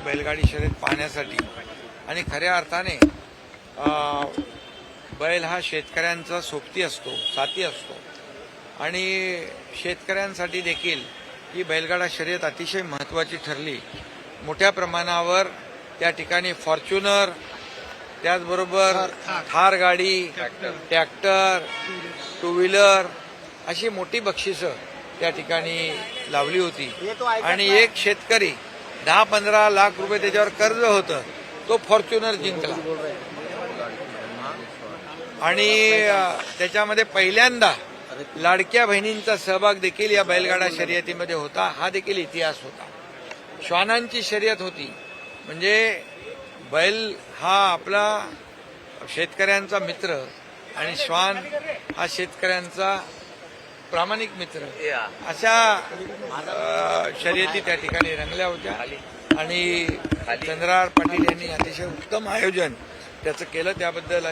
बैलगाडी शर्यत पाहण्यासाठी. आणि खऱ्या अर्थाने बैल हा शेतकऱ्यांचा सोबती असतो साथी असतो. आणि शेतकऱ्यांसाठी देखील ही बैलगाडा शर्यत अतिशय महत्त्वाची ठरली. मोठ्या प्रमाणावर त्या ठिकाणी फॉर्च्युनर त्याचबरोबर थार गाडी ट्रॅक्टर. टू व्हीलर अशी मोठी बक्षिसं त्या ठिकाणी लावली होती. आणि एक शेतकरी दहा पंधरा लाख रुपये त्याच्यावर कर्ज होतं. तो फॉर्च्युनर जिंकला. आणि त्याच्यामध्ये पहिल्यांदा लाडक्या बहिणींचा सहभाग देखील या बैलगाडा शर्यतीमध्ये होता. हा देखील इतिहास होता. श्वानांची शर्यत होती. म्हणजे बैल हा आपला शेतकऱ्यांचा मित्र आणि श्वान हा शेतकऱ्यांचा प्रामाणिक मित्र. अशा शर्यती त्या ठिकाणी रंगल्या होत्या. आणि चंद्रार पाटील यांनी अतिशय उत्तम आयोजन त्याचं केलं. त्याबद्दल